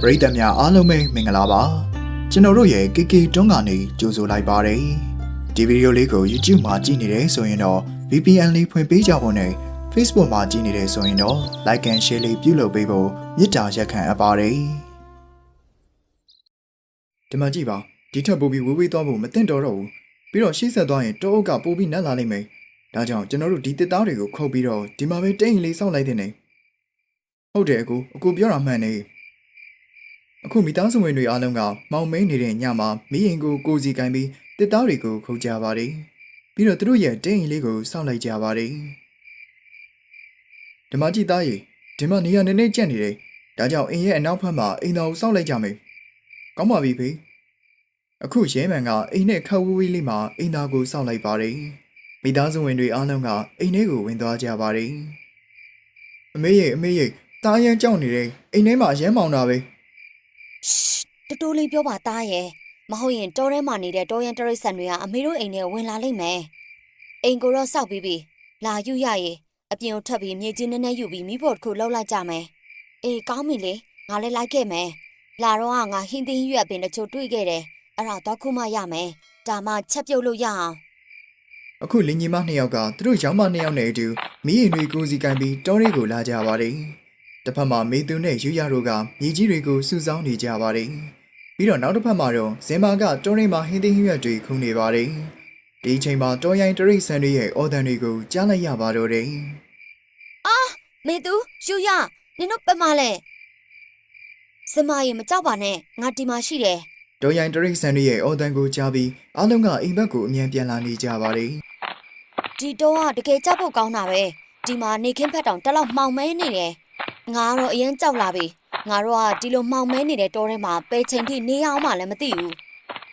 ပရိသတ်များအားလုံးပဲမင်္ဂလာပါကျွန်တော်တို့ရဲ့ KK တွန်းကနေကြိုဆိုလိုက်ပါတယ်ဒီဗီဒီယိုလေးကို YouTube မှာကြည့်နေတယ်ဆိုရင်တော့ VPN လေးဖွင့်ပေးကြဖို့နဲ့ Facebook မှာကြည့်နေတယ်ဆိုရင်တော့ Like and Share လေးပြုလုပ်ပေးဖို့မေတ္တာရက်ခံအပ်ပါတယ်ဒီမှာကြည့်ပါဒီထက်ပိုပြီးဝေးဝေးသွားဖို့မသင့်တော်တော့ဘူးပြီးတော့ရှေ့ဆက်သွားရင်တောအုပ်ကပိုပြီးနတ်လာနိုင်မယ်ဒါကြောင့်ကျွန်တော်တို့ဒီတစ်သားတွေကိုခုတ်ပြီးတော့ဒီမှာပဲတိတ်ရင်လေးစောင့်လိုက်တဲ့နေဟုတ်တယ်အကူအကူပြောတာမှန်နေ အခုမိသားစုဝင်တွေအားလုံးကမောင်မိန်နေတဲ့ညမှာမိရင်ကိုကိုစီကင်ပြီးတစ်သားတွေကိုခုတ်ကြပါတယ်။ပြီးတော့သူတို့ရဲ့တင်းရင်လေးကိုစောင့်လိုက်ကြပါတယ်။ဒီမှာကြည့်သားရီဒီမှာနေရာနည်းနည်းကျက်နေတယ်။ဒါကြောင့်အင်းရဲ့အနောက်ဘက်မှာအိမ်တော်ကိုစောင့်လိုက်ကြမယ်။ကောင်းပါပြီဖေ။အခုရဲမှန်ကအိမ်နဲ့ခက်ဝေးဝေးလေးမှာအိမ်သားကိုစောင့်လိုက်ပါတယ်။မိသားစုဝင်တွေအားလုံးကအိမ်ထဲကိုဝင်သွားကြပါတယ်။အမေရဲ့အမေရဲ့တားရန်ကြောက်နေတယ်အိမ်ထဲမှာရဲမောင်တာပဲ။ တူတူလေးပြောပါသားရဲ့မဟုတ်ရင်တောထဲမှာနေတဲ့တောရန်တရိတ်ဆန်တွေကအမေတို့အိမ်ထဲဝင်လာလိမ့်မယ်အိမ်ကိုတော့စောက်ပြီးပြီလာယူရရေအပြင်ကိုထွက်ပြီးမြေကြီးနည်းနည်းယူပြီးမိဖို့တစ်ခုလှုပ်လိုက်ကြမယ်အေးကောင်းပြီလေငါလည်းလိုက်ခဲ့မယ်လာတော့ကငါဟင်းသင်းရွက်ပင်တချို့တွေ့ခဲ့တယ်အဲ့ဒါတော့ခုမှရမယ်ဒါမှချက်ပြုတ်လို့ရအောင်အခုလင်ကြီးမနှစ်ယောက်ကသူတို့ရောင်းမနှစ်ယောက်နဲ့အတူမီးရင်တွေကိုစီကင်ပြီးတောလေးကိုလာကြပါတယ်။ တစ်ဖက်မှာမေသူနဲ့ယူရတို့ကမြေကြီးတွေကိုစုဆောင်းနေကြပါတယ်။ပြီးတော့နောက်တစ်ဖက်မှာတော့ဇင်မာကတောလေးမှာဟင်းသီးဟင်းရွက်တွေခုနေပါတယ်။ဒီအချိန်မှာတောရိုင်းတရိတ်ဆန်တွေရဲ့အော်ဒန်တွေကိုကြားလိုက်ရပါတော့တယ်မေသူယူရနင်တို့ပမလဲစမရေမကြောက်ပါနဲ့ငါဒီမှာရှိတယ်။တောရိုင်းတရိတ်ဆန်တွေရဲ့အော်ဒန်ကိုကြားပြီးအားလုံးကအိမ်ဘက်ကိုအမြန်ပြန်လာနေကြပါတယ်ဒီတော့ကတကယ်ကြောက်ဖို့ကောင်းတာပဲဒီမှာနေခင်းဖက်တောင်တက်လောက်မှောင်မဲနေတယ် ငါကတော့အရင်ကြောက်လာပြီငါတို့ကဒီလိုမှောင်မဲနေတဲ့တောထဲမှာပဲချိန်ထိနေအောင်မှလည်းမသိဘူး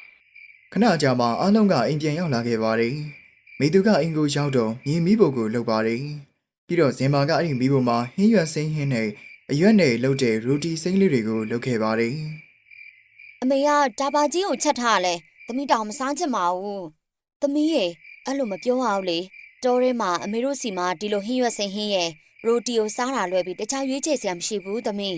။ခဏကြာမှအားလုံးကအိမ်ပြန်ရောက်လာခဲ့ပါတယ်။မေသူကအင်ကိုရောက်တော့မြင်းမီးဖို့ကိုလှုပ်ပါတယ်။ပြီးတော့ဇင်မာကအဲ့ဒီမီးဖို့မှာဟင်းရွက်စိမ်းဟင်းနဲ့အရွက်နဲ့လှုပ်တဲ့ရူတီစိမ်းလေးတွေကိုလှုပ်ခဲ့ပါတယ်။အမေကဒါဘာကြီးကိုချက်ထားလဲသမီးတောင်မစားချင်ပါဘူးသမီးရေအဲ့လိုမပြောအောင်လေတောထဲမှာအမေတို့စီမှာဒီလိုဟင်းရွက်စိမ်းဟင်းရဲ့ ရိုတီကိုစားတာလွယ်ပြီးတခြားရွေးချယ်စရာမရှိဘူးသမီး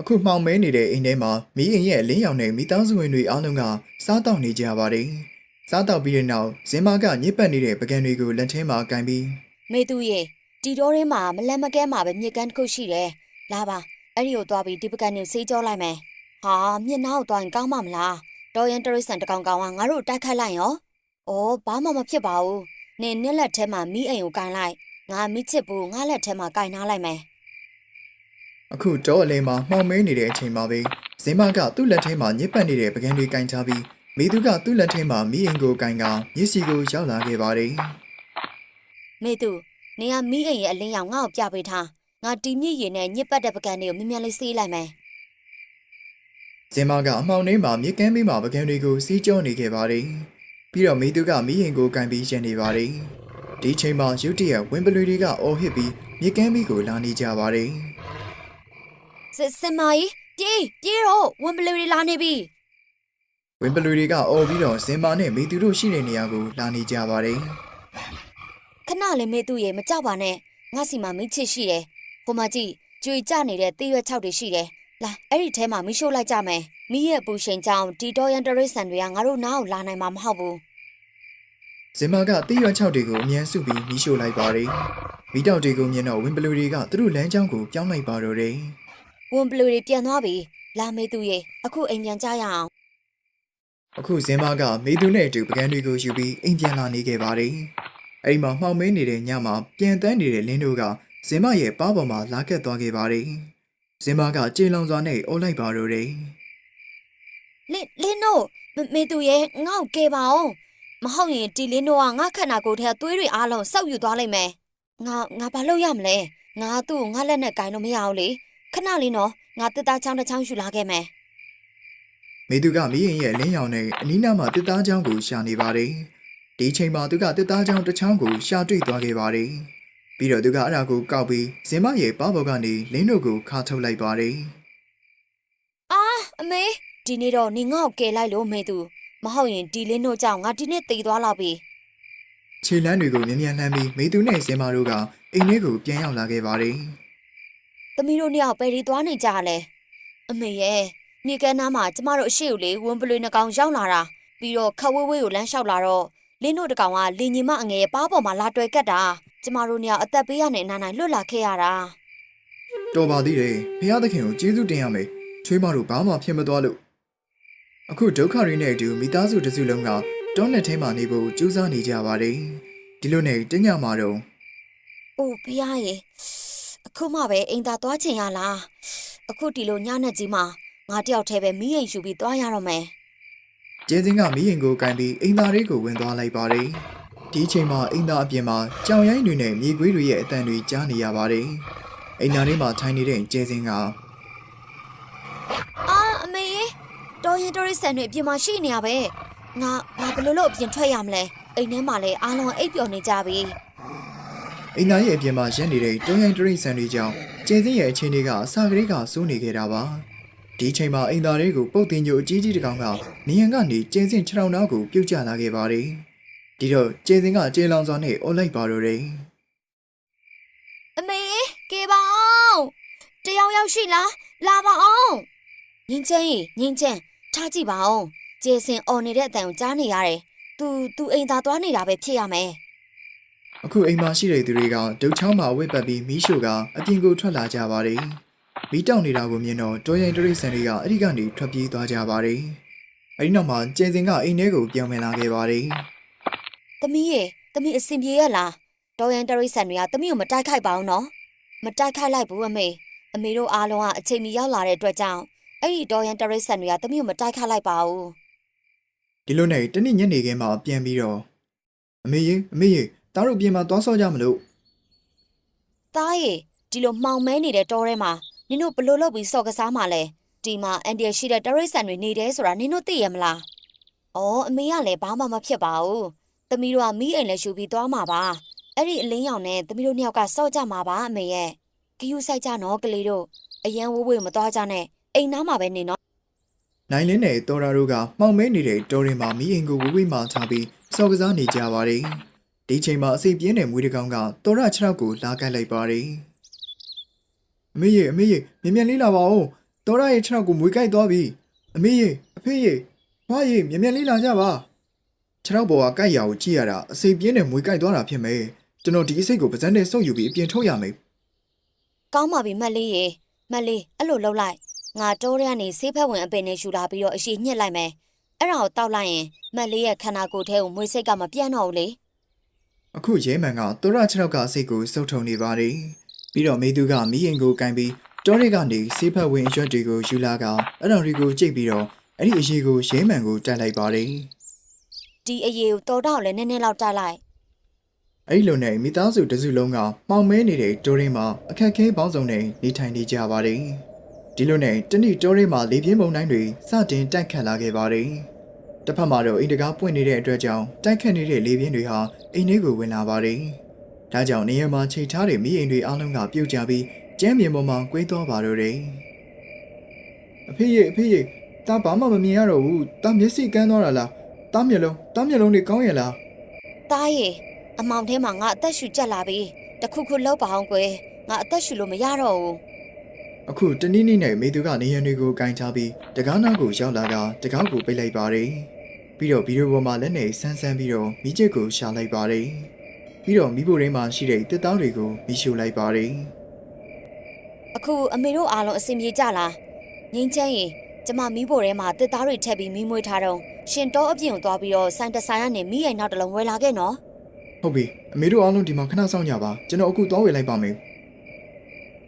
အခုမှောင်မဲနေတဲ့အိမ်ထဲမှာမိရင်ရဲ့လင်းရောင်နဲ့မိသားစုဝင်တွေအားလုံးကစားတောက်နေကြပါတယ်။စားတောက်ပြီးတဲ့နောက်ဇင်မာကညစ်ပတ်နေတဲ့ပကံတွေကိုလက်ထဲမှာကင်ပြီးမေသူရေဒီတော့ထဲမှာမလန်မကဲမှာပဲမြေကမ်းတစ်ခုရှိတယ်။လာပါအဲ့ဒီကိုသွားပြီးဒီပကံကိုဆေးကြောလိုက်မယ်။ဟာမျက်နှာကိုသွားရင်ကောင်းမှာမလား။တော်ရင်တရိတ်ဆန်တကောင်ကောင်ကငါတို့တိုက်ခတ်လိုက်ရော။အော်ဘာမှမဖြစ်ပါဘူး။နင်နှစ်လက်ထဲမှာမိအိမ်ကိုကင်လိုက်။ ငါမိချစ်ဘူးငါလက်ထဲမှာကင်ထားလိုက်မယ်အခုတော့အလဲမှာမှောင်မဲနေတဲ့အချိန်မှာပဲဇင်မာကသူ့လက်ထဲမှာညစ်ပတ်နေတဲ့ပကံတွေကင်ထားပြီးမိသူကသူ့လက်ထဲမှာမိရင်ကိုကင်ကမျက်စီကိုရောက်လာခဲ့ပါတယ်။မေသူနင်ကမိအိမ်ရဲ့အလင်းရောင်ငါ့ကိုပြပေးထား။ငါတီမြင့်ရည်နဲ့ညစ်ပတ်တဲ့ပကံတွေကိုမြင်မြန်လေးဆေးလိုက်မယ်။ဇင်မာကအမှောင်ထဲမှာမြေကမ်းဘေးမှာပကံတွေကိုစီးကြောနေခဲ့ပါတယ်။ပြီးတော့မိသူကမိရင်ကိုကင်ပြီးရနေပါတယ်။ ဒီချိန်မှာရုတ်တရက်ဝင်းပလူတွေကအော်ဟစ်ပြီးမြေကမ်းဘေးကိုလာနေကြပါတယ်။။စစ်စင်မကြီးပြေးပြေးတော့ဝင်ပလူတွေလာနေပြီ။ဝင်းပလူတွေကအော်ပြီးတော့ဇင်မာနဲ့မိသူတို့ရှိတဲ့နေရာကိုလာနေကြပါတယ်ခဏလေးမေသူရေမကြောက်ပါနဲ့ငါစီမှာမိချစ်ရှိတယ်ဟိုမှာကြည့်ကြွေကြနေတဲ့တေးရွက်၆တွေရှိတယ်လာအဲ့ဒီထဲမှာမိရှို့လိုက်ကြမယ်မိရဲ့ပူရှင်ကြောင့်ဒီတော်ရန်တရိတ်ဆန်တွေကငါတို့နားကိုလာနိုင်မှာမဟုတ်ဘူး။ ဇင်မာကတိရွက်6တွေကိုအမြန်စုပြီးမီးရှို့လိုက်ပါတယ်။မိတောက်တွေကိုမြင်တော့ဝင်းပလူတွေကသူတို့လမ်းကြောင်းကိုပြောင်းလိုက်ပါတော့တယ်ဝန်ပလူတွေပြန်သွားပြီလာမေသူရေအခုအိမ်ပြန်ကြရအောင်။အခုဇင်မာကမိသူနဲ့အတူပကံတွေကိုယူပြီးအိမ်ပြန်လာနေခဲ့ပါတယ်။အဲဒီမှာမှောင်မဲနေတဲ့ညမှာပြန်တန်းနေတဲ့လင်းတို့ကဇင်မရဲ့ပါးပေါ်မှာလာကက်သွားခဲ့ပါတယ်။ဇင်မာကကြေလောင်စွာနဲ့အုပ်လိုက်ပါတော့တယ်လင်းလင်းတို့မမေသူရေငါ့ကိုကယ်ပါအောင် မဟုတ်ရင်ဒီလင်းတို့ကငါခန္ဓာကိုယ်ထဲကသွေးတွေအားလုံးစောက်ယူသွားလိုက်မယ်ငါငါဘာလုပ်ရမလဲငါသူ့ကိုငါလက်နဲ့ကင်လို့မရအောင်လေခဏလေးနော်ငါတက်သားချောင်းတစ်ချောင်းယူလာခဲ့မယ်။မိသူကမိရင်ရဲ့လင်းရောင်နဲ့အနီးနားမှာတစ်သားချောင်းကိုရှာနေပါတယ်။ဒီချိန်မှာသူကတစ်သားချောင်းတစ်ချောင်းကိုရှာတွေ့သွားခဲ့ပါတယ်။ပြီးတော့သူကအဲ့ဒါကိုကောက်ပြီးဇင်မရဲ့ပါးပေါ်ကနေလင်းတို့ကိုခါထုတ်လိုက်ပါတယ်။အာအမေဒီနေ့တော့နေငေါ့ကိုကယ်လိုက်လို့မေသူ မဟုတ်ရင်ဒီလင်းတို့ကြောင့်ငါဒီနေ့တည်သွားတော့ပြီ ခြေလမ်းတွေကိုမြ мян လှမ်းပြီးမေသူနဲ့ဇင်မာတို့ကအိမ်ထဲကိုပြန်ရောက်လာခဲ့ပါတယ် သမီးတို့နှစ်ယောက်ပယ်ရီသွားနေကြလဲ အမေရဲ့မြေကမ်းနားမှာကျမတို့အရှိကိုလေဝွန်ပလွေနှကောင်ရောက်လာတာပြီးတော့ခက်ဝဲဝဲကိုလမ်းလျှောက်လာတော့လင်းတို့တကောင်ကလင်ညီမအငယ်ရဲ့ပါးပေါ်မှာလာတွေ့ကတ်တာကျမတို့ညအသက်ပေးရနဲ့နာနိုင်လွတ်လာခဲ့ရတာ တော်ပါသေးတယ်ဖះသခင်ကိုကျေးဇူးတင်ရမယ်ချွေးမတို့ဘာမှဖြစ်မသွားလို့ အခုဒုက္ခရင်းနဲ့အတူမိသားစုတစ်စုလုံးကတောနဲ့ထဲမှာနေဖို့ကြိုးစားနေကြပါတယ်ဒီလိုနဲ့တညမှာတော့။အိုဖះရေအခုမှပဲအိမ်သာသွားချင်ရလား။အခုဒီလိုညနဲ့ကြီးမှာငါတယောက်တည်းပဲမီးအိမ်ယူပြီးသွားရတော့မယ်ကျင်းစင်းကမီးရင်ကိုကန်ပြီးအိမ်သားလေးကိုဝင်သွားလိုက်ပါတယ်ဒီအချိန်မှာအိမ်သားအပြင်မှာကြောင်ရိုင်းတွေနဲ့မြေခွေးတွေရဲ့အတန်တွေကြားနေရပါတယ်အိမ်သားလေးမှာထိုင်နေတဲ့ကျင်းစင်းက။အာအမေရေ တော်ရင်တော်ရိဆန်တွေအပြင်မှာရှိနေရပဲ။ငါငါဘယ်လိုလုပ်အပြင်ထွက်ရမလဲ။အိမ်ထဲမှာလည်းအားလုံးအိပ်ပျော်နေကြပြီအိမ်သားရဲ့အပြင်မှာရက်နေတဲ့တွန်းရိုင်းတရိတ်ဆန်တွေကြောင့်ကျင်းစင်းရဲ့အခြေအနေကအစာကလေးကစိုးနေခဲ့တာပါဒီအချိန်မှာအိမ်သားလေးကိုပုတ်တင်ညိုအကြီးကြီးတစ်ကောင်ကနေရန်ကနေကျင်းစင်းခြေထောက်နားကိုပြုတ်ကျလာခဲ့ပါတယ်ဒီတော့ကျင်းစင်းကကျေလောင်စွာနဲ့အော်လိုက်ပါတော့တယ်။အမေရေကေပါအောင်။တယောက်ယောက်ရှိလားလာပါအောင်။ငင်းချင်းရေငင်းချင်း ထားကြည့်ပါအောင်။ကျေစင်អော်နေတဲ့အတန်ကိုကြားနေရတယ်။ तू तू အိမ်သာသွားနေတာပဲဖြစ်ရမယ်။ အခုအိမ်မှာရှိတဲ့သူတွေကဒုတ်ချောင်းမှာဝစ်ပတ်ပြီးမီးရှို့ကအပြင်ကိုထွက်လာကြပါတယ်မီးတောက်နေတာကိုမြင်တော့တော်ရင်တရိတ်ဆန်တွေကအဲ့ဒီကနေထွက်ပြေးသွားကြပါတယ်အဲ့ဒီနောက်မှာကျင်းစင်ကအိမ်ထဲကိုပြောင်းဝင်လာခဲ့ပါတယ် ။သမီးရေသမီးအဆင်ပြေရလား။တော်ရန်တရိတ်ဆန်တွေကသမီးကိုမတိုက်ခိုက်ပါဘူးနော်။မတိုက်ခိုက်လိုက်ဘူးအမေ။အမေတို့အားလုံးကအချိန်မီရောက်လာတဲ့အတွက်ကြောင့် အဲ့ဒီတော်ရန်တရိတ်ဆန်တွေကသမီးကိုမတိုက်ခိုက်လိုက်ပါဘူးဒီလိုနဲ့တနေ့ညနေခင်းမှာပြန်ပြီးတော့အမေရေအမေရေတားတို့ပြင်မှာသွားဆော့ကြမလို့။သားရေဒီလိုမှောင်မဲနေတဲ့တောထဲမှာနင်တို့ဘယ်လိုလုပ်ပြီးစော်ကစားမှလဲ။ဒီမှာအန်ဒီရရှိတဲ့တရိတ်ဆန်တွေနေတယ်ဆိုတာနင်တို့သိရမလား။အော်အမေကလည်းဘာမှမဖြစ်ပါဘူး။သမီးတို့ကမီးအိမ်လည်းယူပြီးသွားမှာပါ။အဲ့ဒီအလင်းရောင်နဲ့သမီးတို့နှစ်ယောက်ကစော့ကြမှာပါအမေရဲ့။ဂယူဆိုင်ကြနော်ကလေးတို့အရန်ဝိုးဝိုးမသွားကြနဲ့ အိမ်နားမှာပဲနေနော်နိုင်လင်းနဲ့တော်ရာတို့ကမှောင်မဲနေတဲ့တော်ရင်မှာမီးအိမ်ကိုဝိဝိမှချပြီးစော်ကစားနေကြပါတယ်ဒီချိန်မှာအစိပ်ပြင်းတဲ့မွေးတစ်ကောင်ကတော်ရခြေထောက်ကိုလာကတ်လိုက်ပါတယ်အမေရေအမေရေမြင်မြန်လေးလာပါဦးတော်ရရဲ့ခြေထောက်ကိုမွေးကိုက်သွားပြီအမေရေအဖေရေဘာရေမြင်မြန်လေးလာကြပါခြေထောက်ပေါ်ကကိုက်ရာကိုကြည့်ရတာအစိပ်ပြင်းတဲ့မွေးကိုက်သွားတာဖြစ်မယ်ကျွန်တော်ဒီအစိပ်ကိုပါးစပ်နဲ့ဆုပ်ယူပြီးအပြင်ထုတ်ရမယ်ကောင်းပါပြီမက်လေးရေမက်လေးအဲ့လိုလှုပ်လိုက် ငါတောထဲကနေဆေးဖက်ဝင်အပင်နဲ့ယူလာပြီးတော့အရှိညှစ်လိုက်မယ်အဲ့ဒါကိုတောက်လိုက်ရင်မက်လေးရဲ့ခန္ဓာကိုယ်ထဲကိုမွေးစိတ်ကမပြန့်တော့ဘူးလေအခုရဲမှန်ကတော်ရခြေထောက်ကအစိပ်ကိုစုပ်ထုံနေပါတယ်ပြီးတော့မေသူကမီးရင်ကိုကန်ပြီးတောတွေကနေဆေးဖက်ဝင်အရွက်တွေကိုယူလာကအဲ့တော်တွေကိုကြိတ်ပြီးတော့အဲ့ဒီအရေးကိုရဲမှန်ကိုတက်လိုက်ပါတယ်ဒီအရေးကိုတော်တော့လည်းနည်းနည်းလောက်တိုက်လိုက်အဲ့ဒီလိုနဲ့မိသားစုတစ်စုလုံးကမှောင်မဲနေတဲ့တိုးရင်းမှာအခက်အခဲပေါင်းစုံနဲ့နေထိုင်နေကြပါတယ်။ ဒီလိုနဲ့တနေ့တိုးရင်းမှာလေပြင်းပုံတိုင်းတွေစတင်တိုက်ခတ်လာခဲ့ပါတယ်။တစ်ဖက်မှာတော့အိမ်တကားပွင့်နေတဲ့အတွက်ကြောင့်တိုက်ခတ်နေတဲ့လေပြင်းတွေဟာအိမ်ထဲကိုဝင်လာပါတယ်။ဒါကြောင့်နေရာမှာချိန်ထားတဲ့မိအိမ်တွေအလုံးကပြုတ်ကျပြီးကျမ်းမြေပေါ်မှာကွေးသွားပါတော့တယ်။အဖေရဲ့အဖေရဲ့တာဘာမှမမြင်ရတော့ဘူး။တာမျက်စိကန်းသွားတာလား။တာမျက်လုံးတာမျက်လုံးတွေကောင်းရဲ့လားတားရေအမောင်ထဲမှာငါအသက်ရှူကြက်လာပြီတခုခုလောက်ပါအောင်ကွယ်ငါအသက်ရှူလို့မရတော့ဘူး အခုတနည်းနည်းနဲ့မေသူကနေရန်တွေကိုကင်ချပြီးတကားနာကိုရောက်လာကတကားကိုပိတ်လိုက်ပါတယ်။ပြီးတော့ဗီဒီယိုပေါ်မှာလက်နဲ့ဆန်းဆန်းပြီးတော့မိကျစ်ကိုရှာလိုက်ပါတယ်။ပြီးတော့မိဖို့ရင်းမှာရှိတဲ့တစ်တောင်းတွေကိုမိရှုလိုက်ပါတယ်အခုအမေတို့အားလုံးအဆင်ပြေကြလားငင်းချမ်းရေကျမမီးဖို့ထဲမှာတစ်သားတွေထည့်ပြီးမီးမွေးထားတော့ရှင်တော့အပြင်ကိုသွားပြီးတော့ဆိုင်တဆိုင်ကနေမီးအိမ်နောက်တစ်လုံးဝယ်လာခဲ့နော်။ဟုတ်ပြီအမေတို့အားလုံးဒီမှာခဏဆောင်ကြပါကျွန်တော်အခုသွားဝယ်လိုက်ပါမယ်။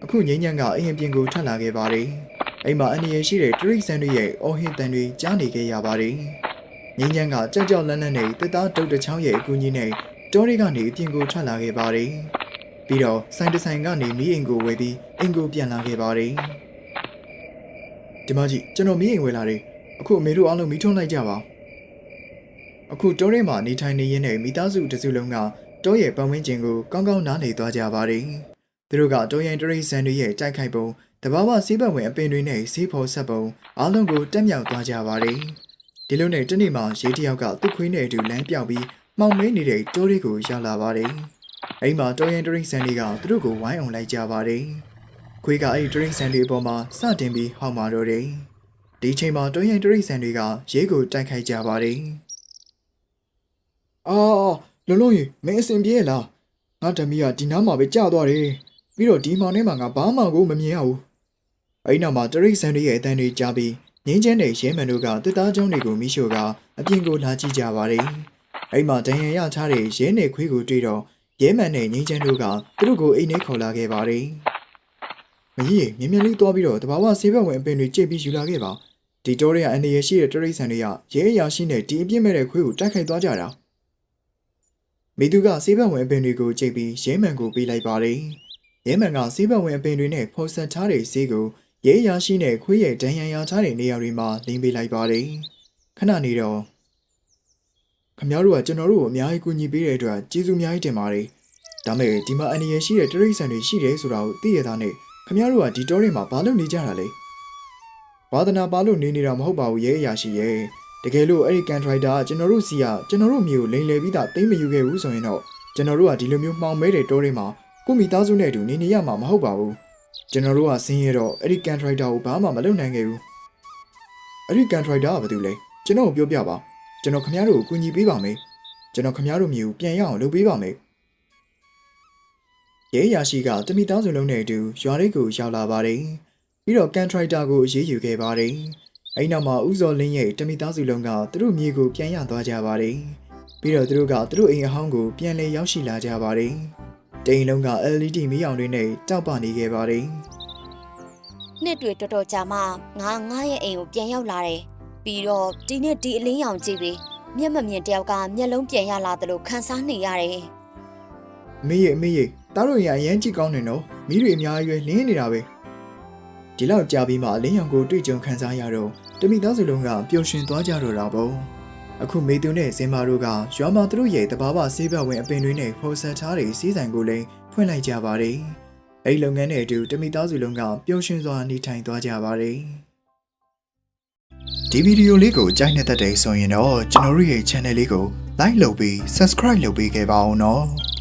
အခုငိမ့်ညံကအိမ်အပြင်ကိုထွက်လာခဲ့ပါတယ်။အိမ်မှာအနေရရှိတဲ့တရိတ်ဆန်တွေရဲ့အော်ဟစ်တန်တွေကြားနေခဲ့ရပါတယ်။ငိမ့်ညံကကြောက်ကြောက်လန့်လန့်နဲ့တစ်သားတုတ်တစ်ချောင်းရဲ့အကူကြီးနဲ့တောတွေကနေအပြင်ကိုထွက်လာခဲ့ပါတယ်။ပြီးတော့ဆိုင်တဆိုင်ကနေမီးအိမ်ကိုဝယ်ပြီးအိမ်ကိုပြန်လာခဲ့ပါတယ်ဒီမကြီးကျွန်တော်မီးအိမ်ဝယ်လာတယ်အခုအမေတို့အားလုံးမီးထွန်းလိုက်ကြပါအခုတောထဲမှာနေထိုင်နေရင်းနဲ့မိသားစုတစ်စုလုံးကတောရဲ့ပတ်ဝန်းကျင်ကိုကောင်းကောင်းနားလည်သွားကြပါတယ် သူတို့ကတောရင်တရိတ်ဆန်တွေရဲ့တိုက်ခိုက်ပုံတဘာဝစီးပတ်ဝင်အပင်တွေနဲ့စီးဖော်ဆက်ပုံအားလုံးကိုတက်မြောက်သွားကြပါတယ်ဒီလိုနဲ့တနေ့မှာရေးတယောက်ကသူ့ခွေးနဲ့အတူလမ်းပြောက်ပြီးမှောင်မဲနေတဲ့တောတွေကိုရောက်လာပါတယ်အိမ်မှာတော်ရင်တရိတ်ဆန်တွေကသူတို့ကိုဝိုင်းအောင်လိုက်ကြပါတယ်ခွေးကအဲ့ဒီတရိတ်ဆန်တွေအပေါ်မှာစတင်ပြီးဟောက်မာတော့တယ်ဒီအချိန်မှာတွင်းရင်တရိတ်ဆန်တွေကရဲကိုတိုက်ခိုက်ကြပါတယ်အာလုံးလုံးရေမင်းအစင်ပြေးလားငါတမီးကဒီနားမှာပဲကြာသွားတယ် ပြီးတော့ဒီမောင်ထဲမှာငါဘာမှကိုမမြင်ရဘူးအဲ့နောက်မှာတရိတ်ဆန်တွေရဲ့အတန်တွေကြားပြီးငင်းချမ်းတဲ့ရဲမှန်တို့ကတစ်သားချောင်းတွေကိုမိရှို့ကအပြင်ကိုလာကြည့်ကြပါတယ်အဲ့မှာဒဏ်ရာရထားတဲ့ရဲနယ်ခွေးကိုတွေ့တော့ရဲမှန်နဲ့ငင်းချမ်းတို့ကသူတို့ကိုအိမ်ထဲခေါ်လာခဲ့ပါတယ်မကြီးရေမြင်မြင်လေးသွားပြီးတော့တဘာဝဆေးဘက်ဝင်အပင်တွေကြိတ်ပြီးယူလာခဲ့ပါဒီတိုးရဲအန်ဒီရရှိတဲ့တရိတ်ဆန်တွေကရဲအရာရှိနဲ့ဒီအပြစ်မဲ့တဲ့ခွေးကိုတိုက်ခိုက်သွားကြတာမိသူကဆေးဘက်ဝင်အပင်တွေကိုကြိတ်ပြီးရဲမှန်ကိုပေးလိုက်ပါတယ် ရဲမှန်ကဆေးဘက်ဝင်အပင်တွေနဲ့ဖော်ဆက်ထားတဲ့ဆေးကိုရဲအရာရှိနဲ့ခွေးရဲ့ဒဏ်ရာရထားတဲ့နေရာတွေမှာလင်းပေးလိုက်ပါတယ်ခဏနေတော့ခမများတို့ကကျွန်တော်တို့ကိုအများကြီးကူညီပေးတဲ့အတွက်ကျေးဇူးအများကြီးတင်ပါတယ်ဒါမဲ့ဒီမှာအန်ဒီရရှိတဲ့တရိတ်ဆန်တွေရှိတယ်ဆိုတာကိုသိရတာနဲ့ခမရတို့ကဒီတောထဲမှာဘာလုပ်နေကြတာလဲဝါသနာပါလို့နေနေတာမဟုတ်ပါဘူးရဲအရာရှိရဲတကယ်လို့အဲ့ဒီကန်ထရိုက်တာကကျွန်တော်တို့စီကကျွန်တော်တို့မျိုးကိုလိန်လည်ပြီးသားသိမ့်မယူခဲ့ဘူးဆိုရင်တော့ကျွန်တော်တို့ကဒီလိုမျိုးမှောင်မဲတဲ့တောထဲမှာ ကိုမိသားစုနဲ့အတူနေနေရမှာမဟုတ်ပါဘူးကျွန်တော်တို့ကဆင်းရဲတော့အဲ့ဒီကန်ထရိုက်တာကိုဘာမှမလုပ်နိုင်ခဲ့ဘူးအဲ့ဒီကန်ထရိုက်တာကဘာတူလဲကျွန်တော်ကိုပြောပြပါကျွန်တော်ခမရတို့ကိုကူညီပေးပါမယ်ကျွန်တော်ခမရတို့မျိုးကိုပြန်ရအောင်လုပ်ပေးပါမယ်ရဲအရာရှိကတမိသားစုလုံးနဲ့အတူရွာရိတ်ကိုရောက်လာပါတယ်။ပြီးတော့ကန်ထရိုက်တာကိုအရေးယူခဲ့ပါတယ်။အဲဒီနောက်မှာဦးစောလင်းရဲ့တမိသားစုလုံးကသူတို့မြေကိုပြန်ရသွားကြပါတယ်။ပြီးတော့သူတို့ကသူတို့အိမ်အဟောင်းကိုပြန်လည်ရောက်ရှိလာကြပါတယ်။ တိမ်လုံးက LED မီးရောင်တွေနဲ့တောက်ပနေခဲ့ပါတယ်နှစ်တွေတော်တော်ကြာမှငါငါရဲ့အိမ်ကိုပြန်ရောက်လာတယ်ပြီးတော့ဒီနေ့ဒီအလင်းရောင်ကြည့်ပြီးမျက်မမြင်တယောက်ကမျက်လုံးပြန်ရလာတယ်လို့ခံစားနေရတယ်။အမေရဲ့အမေရဲ့တားတို့ရအရန်ကြည့်ကောင်းနေတော့မီးတွေအများကြီးပဲလင်းနေတာပဲ။ဒီလောက်ကြာပြီးမှအလင်းရောင်ကိုတွေ့ကြုံခံစားရတော့တမိသားစုလုံးကပျော်ရွှင်သွားကြတော့တာပေါ့။ အခုမေသူနဲ့ဇင်မာတို့ကရွာမှာသူတို့ရဲ့တဘာဝဆေးဘက်ဝင်အပင်တွေနဲ့ဖော်ဆက်ထားတဲ့စီးဆိုင်ကိုလည်းဖွင့်လိုက်ကြပါတယ်။အဲဒီလုပ်ငန်းနဲ့အတူတမိသားစုလုံးကပျော်ရွှင်စွာနေထိုင်သွားကြပါတယ်။ဒီဗီဒီယိုလေးကိုကြိုက်နေတဲ့တဲ့ဆိုရင်တော့ကျွန်တော်တို့ရဲ့ channel လေးကို like လုပ်ပြီး subscribe လုပ်ပေးခဲ့ပါဦးနော်။